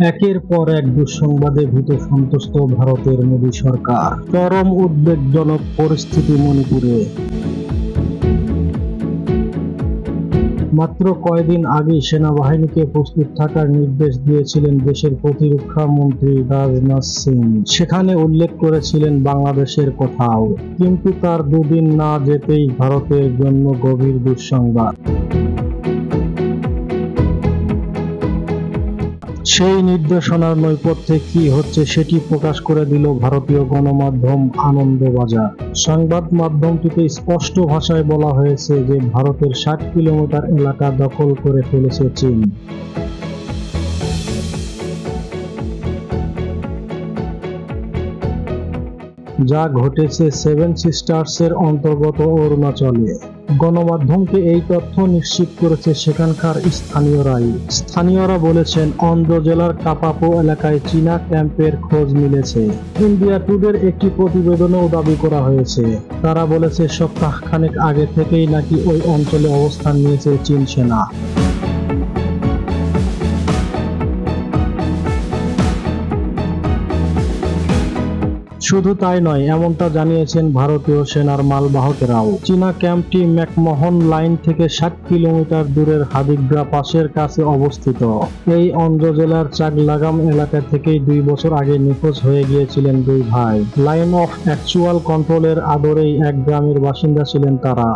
একের পর এক দুঃসংবাদে ভীত সন্তুষ্ট ভারতের মোদী সরকার। চরম উদ্বেগজনক পরিস্থিতি মণিপুরে। মাত্র কয়দিন আগে সেনাবাহিনীকে প্রস্তুত থাকার নির্দেশ দিয়েছিলেন দেশের প্রতিরক্ষা মন্ত্রী রাজনাথ সিং। সেখানে উল্লেখ করেছিলেন বাংলাদেশের কথাও। কিন্তু তার দুদিন না যেতেই ভারতের জন্য গভীর দুঃসংবাদ। সেই নির্দেশনার নৈপথ্যে কি হচ্ছে সেটি প্রকাশ করে দিল ভারতীয় গণমাধ্যম আনন্দবাজার। সংবাদ মাধ্যমটিতে স্পষ্ট ভাষায় বলা হয়েছে যে ভারতের ষাট কিলোমিটার এলাকা দখল করে ফেলেছে চীন। যা ঘটেছে সেভেন সিস্টার্সের অন্তর্গত অরুণাচলে। গণমাধ্যমকে এই তথ্য নিশ্চিত করেছে সেখানকার স্থানীয়রাই। স্থানীয়রা বলেছেন, অন্ধ্র জেলার কাপাপো এলাকায় চীনা ক্যাম্পের খোঁজ মিলেছে। ইন্ডিয়া টুডের একটি প্রতিবেদনেও দাবি করা হয়েছে। তারা বলেছে, সপ্তাহখানেক আগে থেকেই নাকি ওই অঞ্চলে অবস্থান নিয়েছে চীন সেনা। শুধু তাই নয়, এমনটা জানিয়েছেন ভারতীয় সেনার মালবাহকেরাও। চীনা ক্যাম্পটি ম্যাকমোহন লাইন থেকে ষাট কিলোমিটার দূরের হাদিগ্রা পাশের কাছে অবস্থিত। এই অন্ধ্র জেলার চাকলাগাম এলাকা থেকেই দুই বছর আগে নিখোঁজ হয়ে গিয়েছিলেন দুই ভাই। লাইন অফ অ্যাকচুয়াল কন্ট্রোলের আদরেই এক গ্রামের বাসিন্দা ছিলেন তারা।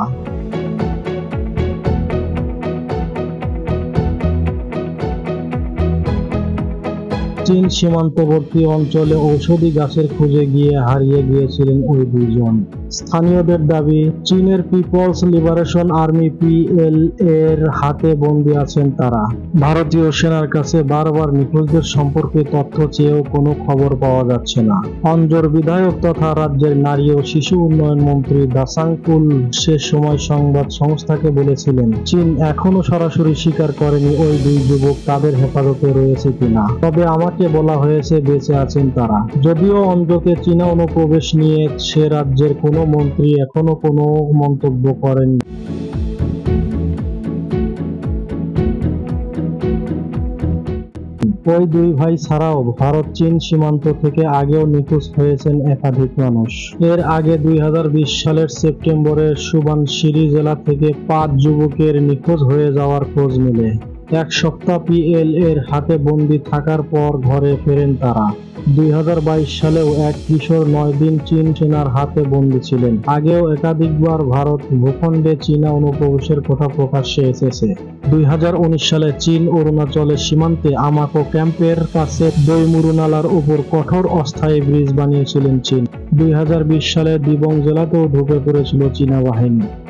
চীন সীমান্তবর্তী অঞ্চলে ঔষধি গাছের খুঁজে গিয়ে হারিয়ে গিয়েছিলেন ওই দুইজন। স্থানীয়দের দাবি, চীনের পিপলস লিবারেশন আর্মি পিএল এর হাতে বন্দী আছেন তারা। ভারতীয় সেনার কাছে বারবার নিখোঁজদের সম্পর্কে তথ্য চেয়েও কোনো খবর পাওয়া যাচ্ছে না। অঞ্জর বিধায়ক তথা রাজ্যের নারী ও শিশু উন্নয়ন মন্ত্রী দাসাংকুল সে সময় সংবাদ সংস্থাকে বলেছিলেন, চীন এখনও সরাসরি স্বীকার করেনি ওই দুই যুবক তাদের হেফাজতে রয়েছে কিনা। তবে আমাকে বলা হয়েছে বেঁচে আছেন তারা। যদিও অঞ্জকে চীনা অনুপ্রবেশ নিয়ে সে রাজ্যের কোনো মন্ত্রী এখনও কোনো মন্তব্য করেননি। ওই দুই ভাই ছাড়াও ভারত, চীন সীমান্ত থেকে আগেও নিখোঁজ হয়েছেন একাধিক মানুষ। এর আগে দুই হাজার বিশ সালের সেপ্টেম্বরে সুবানশিরি জেলা থেকে পাঁচ যুবকের নিখোঁজ হয়ে যাওয়ার খোঁজ মিলে। এক সপ্তাহ পিএল এর হাতে বন্দি থাকার পর ঘরে ফেরেন তারা। দুই হাজার বাইশ সালেও এক কিশোর নয় দিন চীন সেনার হাতে বন্দী ছিলেন। আগেও একাধিকবার ভারত ভূখণ্ডে চীনা অনুপ্রবেশের কথা প্রকাশ্যে এসেছে। দুই হাজার উনিশ সালে চীন, অরুণাচলের সীমান্তে আমাকো ক্যাম্পের কাছে দৈমুরু নালার উপর কঠোর অস্থায়ী ব্রিজ বানিয়েছিলেন চীন। দুই হাজার বিশ সালে দিবং জেলাতেও ঢুকে পড়েছিল চীনা বাহিনী।